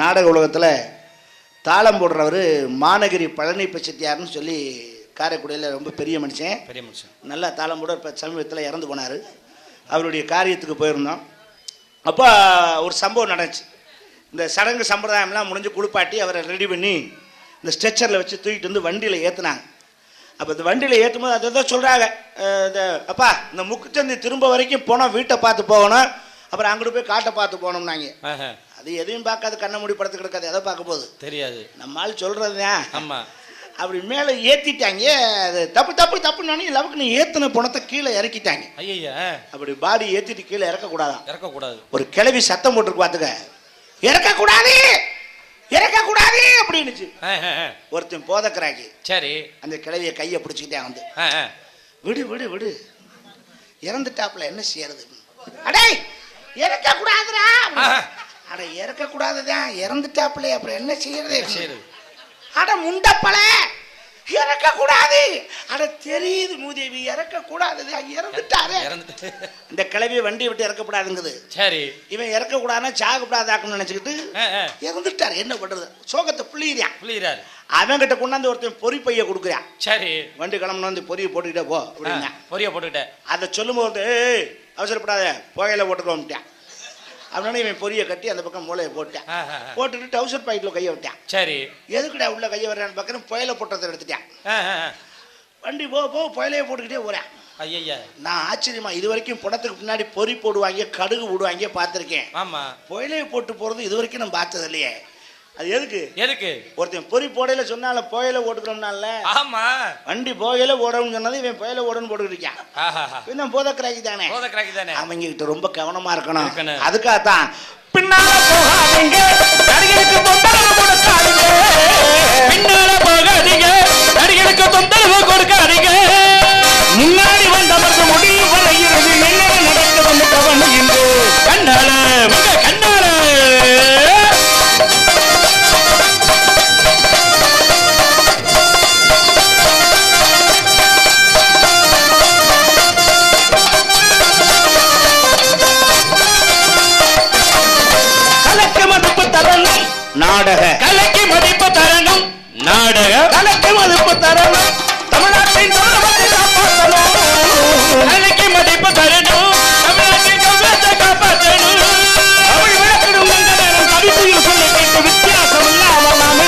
நாடக உலகத்தில் தாளம் போடுறவர் மாநகரி பழனி பச்சத்தியார்னு சொல்லி காரைக்குடியில் ரொம்ப பெரிய மனுஷன். பெரிய மனுஷன். நல்லா தாளம் போட இப்போ சமீபத்தில் இறந்து போனார். அவருடைய காரியத்துக்கு போயிருந்தோம். அப்போ ஒரு சம்பவம் நடந்துச்சு. இந்த சடங்கு சம்பிரதாயம்லாம் முடிஞ்சு குளிப்பாட்டி அவரை ரெடி பண்ணி இந்த ஸ்ட்ரெச்சரில் வச்சு தூக்கிட்டு வந்து வண்டியில் ஏற்றுனாங்க அப்போ இந்த வண்டியில் ஏற்றும் போது அதை தான் சொல்கிறாங்க இந்த அப்பா இந்த முக்குச்சந்தி திரும்ப வரைக்கும் போனோம் வீட்டை பார்த்து போகணும். அப்புறம் அங்கிட்டு போய் காட்டை பார்த்து போனோம்னாங்க ஆஹா, அது எதையும் பார்க்காது கண்ணை மூடி படத்து கிடக்காது எதை பார்க்க போகுது தெரியாது. நம்மால் சொல்கிறது தான் ஆமா. அப்படி மேலே ஏற்றிட்டாங்க அது தப்பு தப்பு தப்புன்னு லவுக்கு நீ ஏற்றின பணத்தை கீழே இறக்கிட்டாங்க. ஐயா அப்படி பாடி ஏற்றிட்டு கீழே இறக்கக்கூடாதான். இறக்க கூடாது ஒரு கிளவி சத்தம் போட்டுருக்கு பார்த்துக்க. இறக்கக்கூடாது! இறக்கக்கூடாது! அப்படின்னுச்சு. ஒருத்தன் போதக்கிறாக்கி சரி. அந்த கிளவியை கையை பிடிச்சிக்கிட்டே வந்து. விடு விடு விடு. இறந்துட்டாப்புல என்ன செய்யறது? அடே இறக்கக்கூடாதுடா. அட இறக்கக்கூடாதுதான் இறந்துட்டாப்புல அப்புறம் என்ன செய்யறது? அட முண்டப்பல இறக்க கூடாது அட தெரியுது மூதேவி இறக்க கூடாது இறந்துட்டாரு. இறந்துட்டு. இந்த கிளவி வண்டி விட்டு இறக்கப்படாதுங்குது. சரி. இவன் இறக்க கூடாதுன்னா சாகப்படாதாக்கணும்னு நினைச்சுக்கிட்டு. இறந்துட்டாரு. என்ன பண்றது? சோகத்தை புள்ளிறான் புரியுறாரு அவன் கிட்ட கொண்டாந்து ஒருத்தன் பொறி பைய கொடுக்குறான். சரி. வண்டி கிளம்புன வந்து பொரிய போட்டுக்கிட்டே போ அப்படின்னா. பொரிய போட்டுக்கிட்டேன் அதை சொல்லும்போது அவசரப்படாத. புகையில போட்டுக்கோன்ட்டான் அவனால இவன் பொரிய கட்டி அந்த பக்கம் மூளையை போட்டான். போட்டுட்டு டவுசர் பாக்கெட்ல கையை விட்டான். சரி. எதுக்குடா உள்ள கையை வர்றான்னு பார்க்கறேன்? புயல போட்டதை எடுத்துட்டான். வண்டி போ போ புயலையே போட்டுக்கிட்டே போறேன். ஐயா நான் ஆச்சரியமா இது வரைக்கும் படத்துக்கு பின்னாடி பொறி போடுவாங்க கடுகு விடுவாங்க பார்த்துருக்கேன். ஆமா. புயலையை போட்டு போறது இது வரைக்கும் நான் பார்த்தது இல்லையே அது எதுக்கு? எதுக்கு? ஒருத்தன் பொறி போடையில சொன்னால புயல ஓட்டுக்கிறோம்னால ஆமா. வண்டி புயல ஓடணும்னு சொன்னது இவன் புயல ஓடணும்னு போட்டுக்கிட்டு இருக்கான். இன்னும் போதக்கிறாக்கி தானே போத கிராக்கி தானே? அவங்க கிட்ட ரொம்ப கவனமா இருக்கணும். அதுக்காகத்தான் பின்னால போகாதீங்க நாடக. கலைக்கு மதிப்பு தரணும். நாடக. கலைக்கு மதிப்பு தரணும். தமிழ்நாட்டின் கௌரவத்தை காப்பாற்றணும். கலைக்கு மதிப்பு தரணும். தமிழ்நாட்டின் கௌரவத்தை காப்பாற்றணும். அவள் விளக்கணும் என்ற நேரம் கவிதையில் சொல்ல கேட்டு வித்தியாசம் இல்லாம நாம்